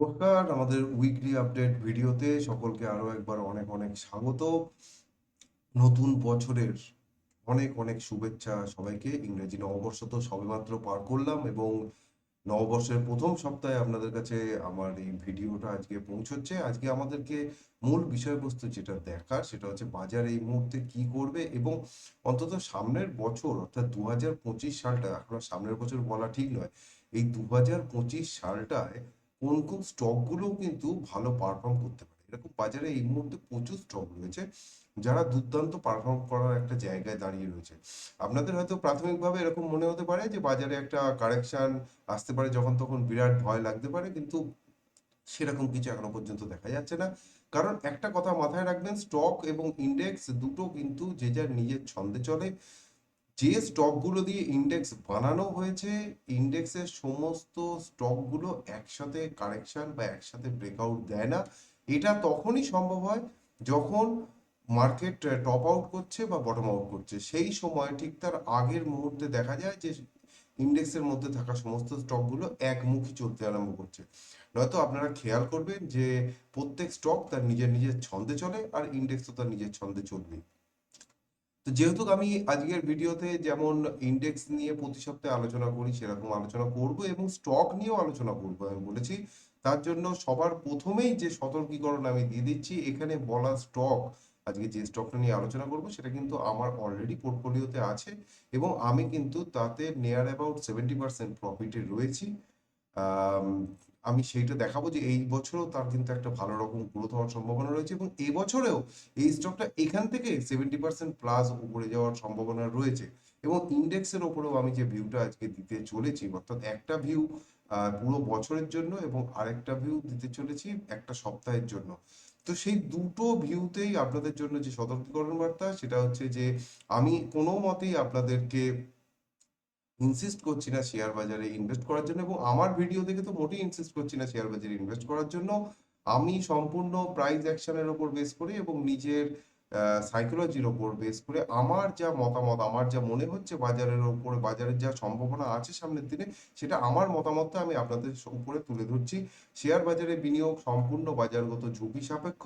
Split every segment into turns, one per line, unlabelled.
নমস্কার। আমাদের weekly update ভিডিওতে সকলকে আরও একবার অনেক অনেক স্বাগত। নতুন বছরের অনেক অনেক শুভেচ্ছা সবাইকে। ইংরেজি নববর্ষ তো সবেমাত্র পার করলাম এবং নববর্ষের প্রথম সপ্তাহে আপনাদের কাছে আমার এই ভিডিওটা আজকে পৌঁছচ্ছে। আজকে আমাদেরকে মূল বিষয়বস্তু যেটা দেখার সেটা হচ্ছে বাজার এই মুহূর্তে কি করবে এবং অন্তত সামনের বছর, অর্থাৎ দু হাজার পঁচিশ সালটা, এখন সামনের বছর বলা ঠিক নয়, এই দু হাজার পঁচিশ সালটায় কোন কোন স্টকগুলো কিন্তু ভালো পারফর্ম করতে পারে। এরকম বাজারে এই মুহূর্তে প্রচুর স্টক রয়েছে, যারা দুর্দান্ত পারফর্ম করার একটা জায়গায় দাঁড়িয়ে রয়েছে। আপনাদের হয়তো প্রাথমিকভাবে এরকম মনে হতে পারে যে, বাজারে একটা কারেকশন আসতে পারে যখন তখন বিরাট ভয় লাগতে পারে, কিন্তু সেরকম কিছু এখনও পর্যন্ত দেখা যাচ্ছে না। কারণ একটা কথা মাথায় রাখবেন স্টক এবং ইন্ডেক্স দুটো কিন্তু যে যার নিজের ছন্দে চলে। যে স্টকগুলো দিয়ে ইন্ডেক্স বানানো হয়েছে ইন্ডেক্সের সমস্ত স্টকগুলো একসাথে কারেকশন বা একসাথে ব্রেকআউট দেয় না। এটা তখনই সম্ভব হয় যখন মার্কেট টপ আউট করছে বা বটম আউট করছে। সেই সময় ঠিক তার আগের মুহূর্তে দেখা যায় যে ইন্ডেক্সের মধ্যে থাকা সমস্ত স্টকগুলো একমুখী চলতে আরম্ভ করছে। নয়তো আপনারা খেয়াল করবেন যে প্রত্যেক স্টক তার নিজের নিজের ছন্দে চলে আর ইন্ডেক্সও তার নিজের ছন্দে চলবে যেহেতু আমি আজকের ভিডিওতে যেমন ইন্ডেক্স নিয়ে প্রতি সপ্তাহে আলোচনা করি, সেরকম আলোচনা করব এবং স্টক নিয়েও আলোচনা করব আমি বলেছি। তার জন্য সবার প্রথমেই যে সতর্কীকরণ আমি দিয়ে দিচ্ছি, এখানে বলা স্টক আজকে যে স্টকটা নিয়ে আলোচনা করব, সেটা কিন্তু আমার অলরেডি পোর্টফোলিওতে আছে এবং আমি কিন্তু তাতে নিয়ার অ্যাবাউট সেভেন্টি পার্সেন্ট প্রফিটে রয়েছি। আম, সেইটা দেখাবো যে এই বছরও তার কিন্তু একটা ভালো রকম গ্রোথ হওয়ার সম্ভাবনা রয়েছে এবং এই বছরেও এই স্টকটা এখান থেকে সেভেন্টি পার্সেন্ট প্লাস উপরে যাওয়ার সম্ভাবনা রয়েছে এবং ইন্ডেক্সের ওপরেও আমি যে ভিউটা আজকে দিতে চলেছি অর্থাৎ একটা ভিউ পুরো বছরের জন্য এবং আরেকটা ভিউ দিতে চলেছি একটা সপ্তাহের জন্য। তো সেই দুটো ভিউতেই আপনাদের জন্য যে সতর্কীকরণ বার্তা সেটা হচ্ছে যে আমি কোনো মতেই আপনাদেরকে ইনসিস্ট করছি না শেয়ার বাজারে ইনভেস্ট করার জন্য এবং আমার ভিডিও দেখে তো মোটেই ইনসিস্ট করছি না শেয়ার বাজারে ইনভেস্ট করার জন্য। আমি সম্পূর্ণ প্রাইস অ্যাকশনের ওপর বেস করে এবং নিজের সাইকোলজির ওপর বেস করে আমার যা মতামত, আমার যা মনে হচ্ছে বাজারের ওপরে, বাজারের যা সম্ভাবনা আছে সামনের দিনে, সেটা আমার মতামতটা আমি আপনাদের উপরে তুলে ধরছি। শেয়ার বাজারে বিনিয়োগ সম্পূর্ণ বাজারগত ঝুঁকি সাপেক্ষ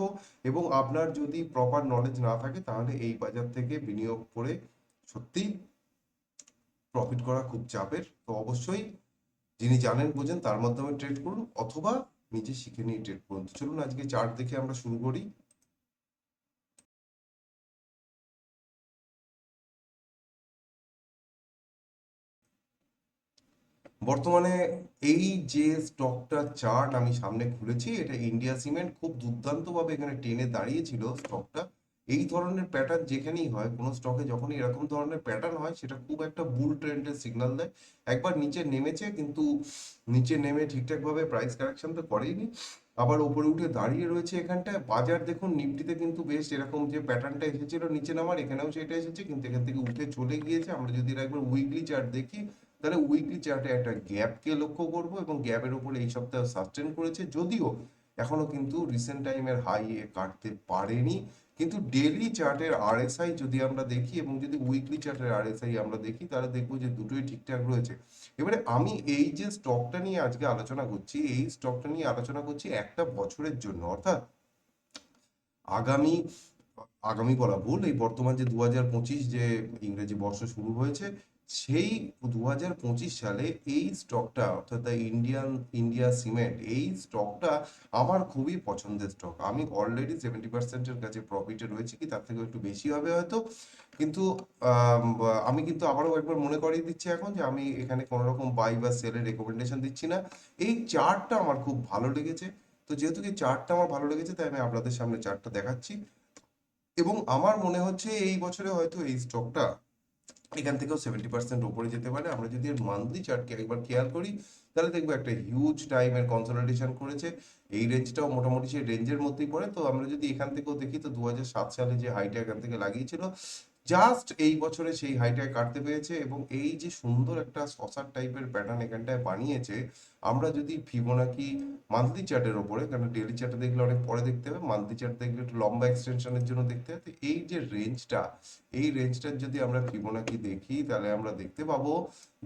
এবং আপনার যদি প্রপার নলেজ না থাকে, তাহলে এই বাজার থেকে বিনিয়োগ করে সত্যিই প্রফিট করা খুব চাপের। তো অবশ্যই যিনি জানেন, বোঝেন, তার মাধ্যমে ট্রেড করুন অথবা নিজে শিখে নিয়ে ট্রেড করুন। চলুন আজকে চার্ট দেখে আমরা শুরু করি। বর্তমানে এই যে স্টকটা চার্ট আমি সামনে খুলেছি, এটা ইন্ডিয়া সিমেন্ট খুব দুর্দান্তভাবে এখানে টেনে দাঁড়িয়েছিল স্টকটা এই ধরনের প্যাটার্ন যেখানেই হয়, কোনো স্টকে যখনই এরকম ধরনের প্যাটার্ন হয়, সেটা খুব একটা বুল ট্রেন্ডের সিগন্যাল দেয়। একবার নিচে নেমেছে, কিন্তু নিচে নেমে ঠিকঠাকভাবে প্রাইস কারেকশন তো করেইনি। আবার উপরে উঠে দাঁড়িয়ে রয়েছে এখানটায়। বাজার দেখুন, নিফটিতে কিন্তু বেশ এরকম যে প্যাটার্নটা এসেছিল নিচে নামার, এখানেও সেটা এসেছে, কিন্তু এখান থেকে উঠে চলে গিয়েছে। আমরা যদি একবার উইকলি চার্ট দেখি, তাহলে উইকলি চার্টে একটা গ্যাপকে লক্ষ্য করব এবং গ্যাপের উপরে এই সপ্তাহে সাস্টেন করেছে। যদিও এখনও কিন্তু রিসেন্ট টাইমের হাই এ কাটতে পারেনি। কিন্তু ডেলি চার্টের আরএসআই যদি আমরা দেখি এবং যদি উইকলি চার্টের আরএসআই আমরা দেখি, তাহলে দেখব যে দুটোই ঠিকঠাক রয়েছে। এবারে আমি এই যে স্টকটা নিয়ে আজকে আলোচনা করছি, এই স্টকটা নিয়ে আলোচনা করছি একটা বছরের জন্য। অর্থাৎ আগামী আগামী বলা ভুল, এই বর্তমান যে দু হাজার পঁচিশ যে ইংরেজি বর্ষ শুরু হয়েছে সেই দু সালে এই স্টকটা, অর্থাৎ দ্য ইন্ডিয়ান ইন্ডিয়া সিমেন্ট এই স্টকটা আমার খুবই পছন্দের স্টক আমি অলরেডি সেভেন্টি পার্সেন্টের কাছে প্রফিটে রয়েছে কি, তার থেকে একটু বেশি হবে হয়তো। কিন্তু, আমি কিন্তু আবারও একবার মনে করিয়ে দিচ্ছি এখন যে আমি এখানে কোনো রকম বাই বা সেলের রেকমেন্ডেশন দিচ্ছি না। এই চার্টটা আমার খুব ভালো লেগেছে। তো যেহেতু এই চার্টটা আমার ভালো লেগেছে, তাই আমি আপনাদের সামনে চার্টটা দেখাচ্ছি। এবং আমার মনে হচ্ছে এই বছরে হয়তো এই স্টকটা এখান থেকেও সেভেন্টি পার্সেন্ট উপরে যেতে পারে। আমরা যদি এর মান্থলি চার্টকে একবার খেয়াল করি, তাহলে দেখব একটা হিউজ টাইমের কনসলিডেশন করেছে। এই রেঞ্জটাও মোটামুটি সেই রেঞ্জের মধ্যেই পড়ে। তো আমরা যদি এখান থেকেও দেখি, তো দু সালে যে হাইটা এখান থেকে লাগিয়েছিল জাস্ট এই বছরে সেই হাইটায় কাটতে পেরেছে এবং এই যে সুন্দর একটা সসার টাইপের প্যাটার্ন এখানটায় বানিয়েছে আমরা যদি ফিবোনাকি মান্থলি চার্টের ওপরে, কারণ ডেলি চার্টে দেখলে অনেক পরে দেখতে হবে মান্থলি চার্ট দেখলে একটু লম্বা এক্সটেনশনের জন্য দেখতে হবে এই যে রেঞ্জটা এই রেঞ্জটার যদি আমরা ফিবোনাকি দেখি, তাহলে আমরা দেখতে পাবো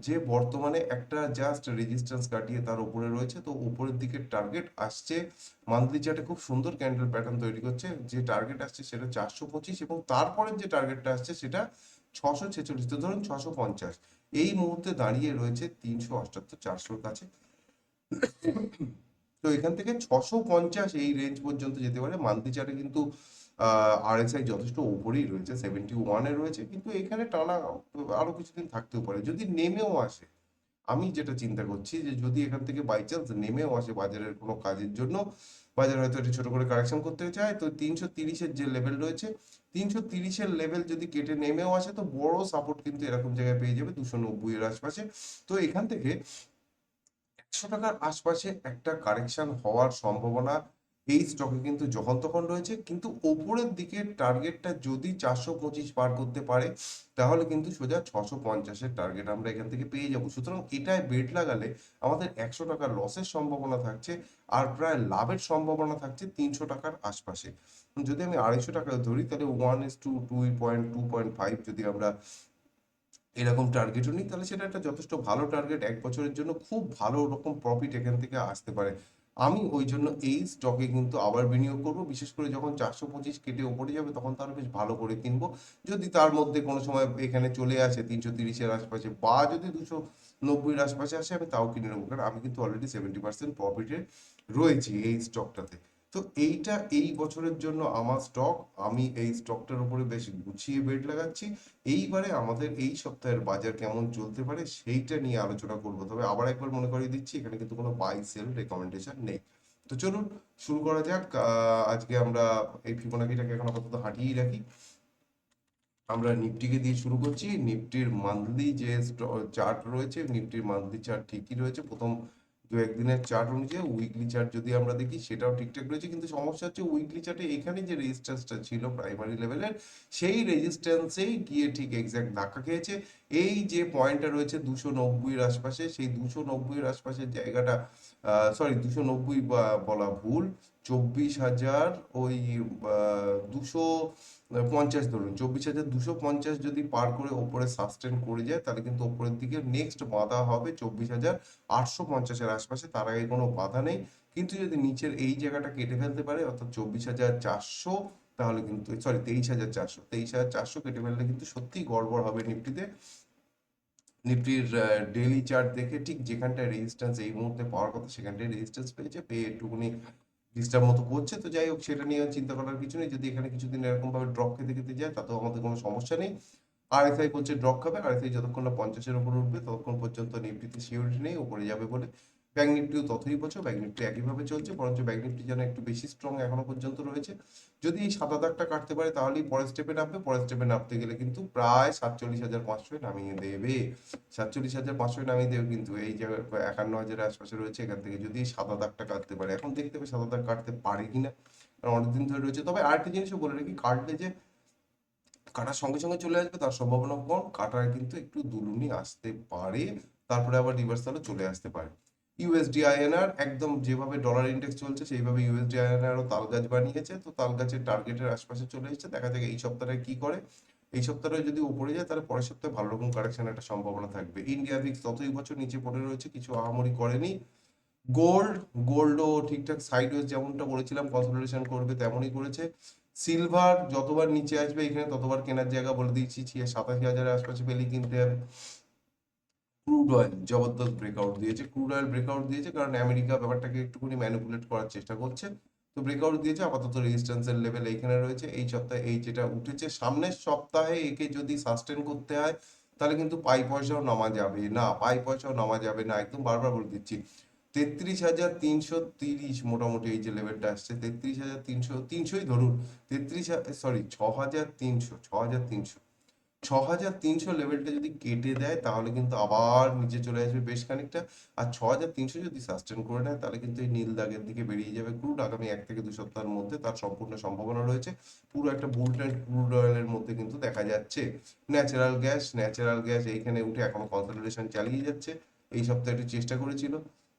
যে বর্তমানে একটা জাস্ট রেজিস্ট্যান্স কাটিয়ে তার উপরে রয়েছে, তো উপরের দিকে টার্গেট আসছে মান্থলি চার্টে খুব সুন্দর ক্যান্ডেল প্যাটার্ন তৈরি করছে, যে টার্গেট আসছে সেটা চারশো পঁচিশ এবং তারপরের যে টার্গেটটা আসছে সেটা ছশো ছেচল্লিশ, তো ধরুন ছশো পঞ্চাশ। এই মুহূর্তে দাঁড়িয়ে রয়েছে তিনশো অষ্টাত্তর চারশোর কাছে। তো এখান থেকে ছশো পঞ্চাশ এই রেঞ্জ পর্যন্ত যেতে পারে। মান্থলি চার্টে কিন্তু আরএসআই যথেষ্ট ওপরেই রয়েছে সেভেন্টি ওয়ানে রয়েছে। কিন্তু এখানে টানা আরও কিছুদিন থাকতেও পারে। যদি নেমেও আসে, আমি যেটা চিন্তা করছি যে যদি এখান থেকে বাই চান্স নেমেও আসে বাজারের কোনো কাজের জন্য, বাজার হয়তো একটু ছোট করে কারেকশন করতে চায়, তো তিনশো তিরিশের যে লেভেল রয়েছে, তিনশো তিরিশের লেভেল যদি কেটে নেমেও আসে, তো বড় সাপোর্ট কিন্তু এরকম জায়গায় পেয়ে যাবে দুশো নব্বই এর আশপাশে। তো এখান থেকে একশো টাকার আশপাশে একটা কারেকশন হওয়ার সম্ভাবনা এই স্টকে কিন্তু যখন রয়েছে। কিন্তু ওপরের দিকে টার্গেটটা যদি চারশো পঁচিশ পার করতে পারে, তাহলে কিন্তু সোজা ছশো পঞ্চাশের টার্গেট আমরা এখান থেকে পেয়ে যাব। সুতরাং এটায় বেট লাগালে আমাদের একশো টাকার লসের সম্ভাবনা থাকছে আর প্রায় লাভের সম্ভাবনা থাকছে তিনশো টাকার আশপাশে। যদি আমি আড়াইশো টাকা ধরি, তাহলে one is two two point two point five যদি আমরা এরকম টার্গেটও নিই, তাহলে সেটা একটা যথেষ্ট ভালো টার্গেট এক বছরের জন্য খুব ভালো রকম প্রফিট এখান থেকে আসতে পারে। আমি ওই জন্য এই স্টকে কিন্তু আবার বিনিয়োগ করব, বিশেষ করে যখন চারশো পঁচিশ কেটে ওপরে যাবে তখন তার বেশ ভালো করে কিনবো। যদি তার মধ্যে কোনো সময় এখানে চলে আসে তিনশো তিরিশের আশপাশে বা যদি দুশো নব্বইয়ের আশপাশে আসে আমি তাও কিনে নেব। কারণ আমি কিন্তু অলরেডি সেভেন্টি পার্সেন্ট প্রফিটে রয়েছি এই স্টকটাতে তো এইটা এই বছরের জন্য আমার স্টক আমি এই স্টকটার উপরে বেশ গুছিয়ে বেড লাগাচ্ছি। এইবারে আমাদের এই সপ্তাহের বাজার কেমন চলতে পারে সেইটা নিয়ে আলোচনা করব। তবে আবার একবার মনে করিয়ে দিচ্ছি, এখানে কিন্তু কোনো বাই সেল রেকমেন্ডেশন নেই। তো চলুন, শুরু করা যাক। আজকে আমরা এই ফিবোনাকিটাকে এখন আপাতত হাঁটিয়েই রাখি। আমরা নিফটিকে দিয়ে শুরু করছি। নিফটির মান্থলি যে চার্ট রয়েছে, নিফটির মান্থলি চার্ট ঠিকই রয়েছে। প্রথম দু একদিনের চার্ট অনুযায়ী উইকলি চার্ট যদি আমরা দেখি, সেটাও ঠিকঠাক রয়েছে। কিন্তু সমস্যা হচ্ছে উইকলি চার্টে এখানে যে রেজিস্ট্যান্সটা ছিল প্রাইমারি লেভেলের সেই রেজিস্ট্যান্সেই গিয়ে ঠিক এক্স্যাক্ট ধাক্কা খেয়েছে। এই যে পয়েন্টটা রয়েছে দুশো নব্বইয়ের আশপাশে, সেই দুশো নব্বইয়ের আশপাশের জায়গাটা সরি দুশো নব্বই বা বলা ভুল চব্বিশ হাজার ওই দুশো পঞ্চাশ ধরুন। চব্বিশ হাজার দুশো পঞ্চাশ যদি পার করে ওপরে সাস্টেন করে যায়, তাহলে কিন্তু ওপরের দিকে নেক্সট বাধা হবে চব্বিশ হাজার আটশো পঞ্চাশের আশপাশে। তার আগে কোনো বাধা নেই। কিন্তু যদি নিচের এই জায়গাটা কেটে ফেলতে পারে, অর্থাৎ চব্বিশ হাজার চারশো, তাহলে কিন্তু সরি তেইশ হাজার চারশো। তেইশ হাজার চারশো কেটে ফেললে কিন্তু সত্যি গড়বড় হবে নিফটিতে। নিফটির ডেইলি চার্ট দেখে ঠিক যেখানটায় রেজিস্ট্যান্স এই মুহূর্তে পাওয়ার কথা, সেখানটায় রেজিস্ট্যান্স পেয়েছে, পেয়ে একটুখানি ডিস্টার্ব মতো করছে, তো যাই হোক সেটা নিয়ে চিন্তা করার কিছু নেই। যদি এখানে কিছুদিন এরকম ভাবে ড্রপ খেতে খেতে যায় তাতেও আমাদের কোনো সমস্যা নেই। আরএসআই করছে ড্রপ খাবে আরএসআই যতক্ষণ না পঞ্চাশের উপর উঠবে, ততক্ষণ পর্যন্ত নিফটিতে সিওরিটি নেই উপরে যাবে বলে নিফটিও ততই বছর নিফটি একইভাবে চলছে, বরঞ্চ ব্যাঙ্ক নিফটি যেন একটু বেশি স্ট্রং এখনও পর্যন্ত রয়েছে। যদি এই সাদা দাগটা কাটতে পারে, তাহলেই পরের স্টেপে নামবে। পরের স্টেপে নামতে গেলে কিন্তু প্রায় সাতচল্লিশ হাজার পাঁচশোয় নামিয়ে দেবে। সাতচল্লিশ হাজার পাঁচশোয় নামিয়ে দেবে কিন্তু এই যে একান্ন হাজারের আশপাশে রয়েছে, এখান থেকে যদি সাদা দাগটা কাটতে পারে। এখন দেখতে হবে সাদা দাগ কাটতে পারে কিনা, কারণ অনেকদিন ধরে রয়েছে। তবে আরেকটা জিনিসও বলে রাখি, কাটলে যে কাটার সঙ্গে সঙ্গে চলে আসবে, তার সম্ভাবনা কম। কাটার কিন্তু একটু দুলুনি আসতে পারে, তারপরে আবার রিভার্সালও চলে আসতে পারে। ইউএসডি আইএনআর একদম যেভাবে ডলার ইন্ডেক্স চলছে, সেইভাবে ইউএসডি তাল গাছ বানিয়েছে। তো তাল গাছের টার্গেটের আশপাশে চলে এসেছে। দেখা যাক এই সপ্তাহে কি করে। এই সপ্তাহে যদি উপরে যায়, তাহলে পরের সপ্তাহে ভালো রকম কারেকশন একটা সম্ভাবনা থাকবে। ইন্ডিয়া ভিক্স ততই বছর নিচে পড়ে রয়েছে, কিছু আহামরি করেনি। গোল্ড গোল্ডও ঠিকঠাক সাইডওয়েজ যেমনটা বলেছিলাম কনসলিডেশন করবে তেমনই করেছে। সিলভার যতবার নিচে আসবে, এখানে ততবার কেনার জায়গা বলে দিয়েছি। সাতাশি হাজারের আশপাশে পেলেই কিনতে হবে। ক্রুড অয়েল জবরদস্ত ব্রেকআউট দিয়েছে ক্রুড অয়েল ব্রেকআউট দিয়েছে কারণ আমেরিকা ব্যাপারটাকে একটুখানি ম্যানিপুলেট করার চেষ্টা করছে। তো ব্রেকআউট দিয়েছে, আপাতত রেজিস্ট্যান্সের লেভেল এইখানে রয়েছে। এই সপ্তাহে এই যেটা উঠেছে, সামনের সপ্তাহে একে যদি সাস্টেন করতে হয়, তাহলে কিন্তু পাই পয়সাও নামা যাবে। না, পাই পয়সাও নামা যাবে না, একদম বারবার বলে দিচ্ছি। তেত্রিশ হাজার তিনশো তিরিশ মোটামুটি এই যে লেভেলটা আসছে, তেত্রিশ হাজার তিনশো, তিনশোই ধরুন, তেত্রিশ সরি ছ হাজার তিনশো ছ হাজার তিনশো। ছ হাজার তিনশো লেভেলটা যদি কেটে দেয়, তাহলে কিন্তু আবার নিচে চলে আসবে বেশ খানিকটা। আর ছ হাজার তিনশো যদি সাস্টেন করে নেয়, তাহলে কিন্তু এই নীল দাগের দিকে বেরিয়ে যাবে ক্রুড আগামী এক থেকে দু সপ্তাহের মধ্যে তার সম্পূর্ণ সম্ভাবনা রয়েছে। পুরো একটা বুল ক্রুড অয়েলের মধ্যে কিন্তু দেখা যাচ্ছে। ন্যাচারাল গ্যাস ন্যাচারাল গ্যাস এইখানে উঠে এখনও কনসলিডেশন চালিয়ে যাচ্ছে। এই সপ্তাহে একটু চেষ্টা করেছিল।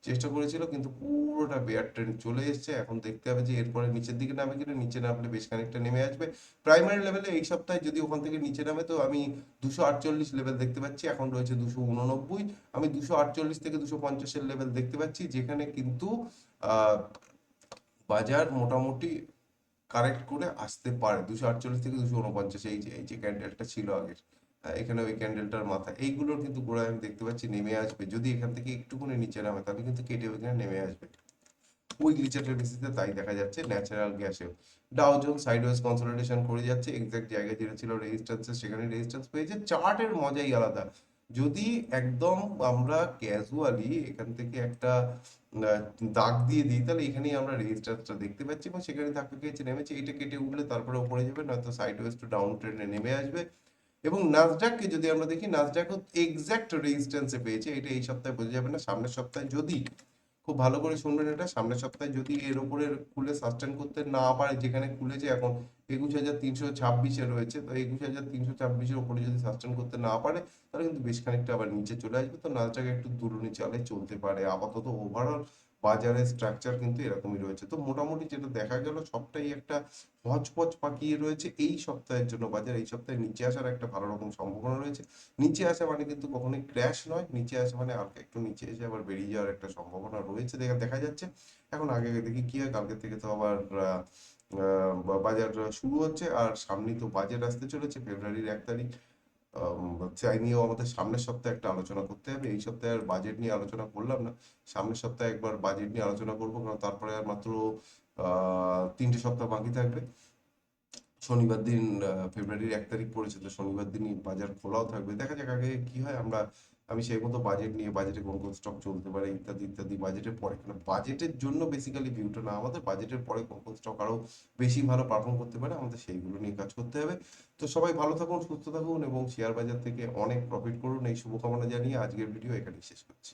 চেষ্টা করেছিল, কিন্তু পুরোটা বেয়ার ট্রেন্ড চলে এসেছে। এখন দেখতে হবে যে এরপরে নিচের দিকে নামে কিনা, নিচে নামলে বেশ খানিকটা নেমে আসবে। প্রাইমারি লেভেলে এই সপ্তাহে যদি ওখান থেকে নিচে নামে, তো আমি দুশো আটচল্লিশ লেভেল দেখতে পাচ্ছি। এখন রয়েছে দুশো উননব্বই। আমি দুশো আটচল্লিশ থেকে দুশো পঞ্চাশের লেভেল দেখতে পাচ্ছি, যেখানে কিন্তু বাজার মোটামুটি কারেক্ট করে আসতে পারে। দুশো আটচল্লিশ থেকে দুশো উনপঞ্চাশ, এই যে এই যে ক্যান্ডেলটা ছিল আগের। এখানে ওই ক্যান্ডেলটার মাথা। এইগুলোর কিন্তু গোড়ায় আমি দেখতে পাচ্ছি নেমে আসবে। যদি এখান থেকে একটুখানি নিচে নামে, তাহলে কিন্তু কেটে ওইখানে নেমে আসবে। ওই গ্লিচারের বেসিসে তাই দেখা যাচ্ছে ন্যাচারাল গ্যাসেও ডাও সাইডওয়েজ কনসলিডেশন করে যাচ্ছে এক্সাক্ট জায়গায় যেটা ছিল রেজিস্ট্যান্সের সেখানে রেজিস্ট্যান্স পেয়েছে। চার্টের মজাই আলাদা। যদি একদম আমরা ক্যাজুয়ালি এখান থেকে একটা দাগ দিয়ে দিই, তাহলে এখানেই আমরা রেজিস্ট্যান্সটা দেখতে পাচ্ছি এবং সেখানে ধাক্কা খেয়েছে, নেমেছে, এটা কেটে উঠলে তারপরে উপরে যাবে, নয়তো সাইডওয়েজ টু ডাউন ট্রেন্ডে নেমে আসবে। এবং নাসডাককে যদি আমরা দেখি নাসডাকও এক্সাক্ট রেজিস্ট্যান্সে পেয়েছে। এটা এই সপ্তাহে বোঝা যাবে না। সামনের সপ্তাহে যদি খুব ভালো করে শুনবেন এটা, সামনের সপ্তাহে যদি এর উপরে খুলে সাস্টেন করতে না পারে, যেখানে খুলেছে এখন একুশ হাজার তিনশো ছাব্বিশে রয়েছে, তো একুশ হাজার তিনশো ছাব্বিশের উপরে যদি সাস্টেন করতে না পারে, তাহলে কিন্তু বেশ খানিকটা আবার নিচে চলে আসবে। তো নাচটাক একটু দূরনি চালে চলতে পারে। আপাতত ওভারঅল বাজারের স্ট্রাকচার কিন্তু এরকমই রয়েছে। তো মোটামুটি যেটা দেখা গেল, সবটাই একটা হচপচ পাকিয়ে রয়েছে। এই সপ্তাহের জন্য বাজার এই সপ্তাহে নিচে আসার একটা ভালো রকম সম্ভাবনা রয়েছে। নিচে আসা মানে কিন্তু কখনোই ক্র্যাশ নয়। নিচে আসা মানে আর একটু নিচে এসে আবার বেরিয়ে যাওয়ার একটা সম্ভাবনা রয়েছে দেখা দেখা যাচ্ছে। এখন আগে দেখি কি হয়, কালকে থেকে তো আবার বাজার শুরু হচ্ছে। আর সামনেই তো বাজেট আসতে চলেছে, ফেব্রুয়ারির এক তারিখ। আম, চাই নিয়েও আমাদের সামনের সপ্তাহে একটা আলোচনা করতে হবে। এই সপ্তাহে আর বাজেট নিয়ে আলোচনা করলাম না। সামনের সপ্তাহে একবার বাজেট নিয়ে আলোচনা করব কারণ তারপরে আর মাত্র তিনটে সপ্তাহ বাকি থাকবে। শনিবার দিন ফেব্রুয়ারির এক তারিখ পড়েছে তো শনিবার দিনই বাজার খোলাও থাকবে। দেখা যাক আগে কি হয় আমরা আমি সেই মতো বাজেট নিয়ে বাজেটে কোন কোন স্টক চলতে পারে, ইত্যাদি ইত্যাদি বাজেটের পরে। কারণ বাজেটের জন্য বেসিক্যালি ভিউটা না আমাদের বাজেটের পরে কোন কোন স্টক আরও বেশি ভালো পারফর্ম করতে পারে, আমাদের সেইগুলো নিয়ে কাজ করতে হবে। তো সবাই ভালো থাকুন, সুস্থ থাকুন এবং শেয়ার বাজার থেকে অনেক প্রফিট করুন। এই শুভকামনা জানিয়ে আজকের ভিডিও এখানেই শেষ করছি।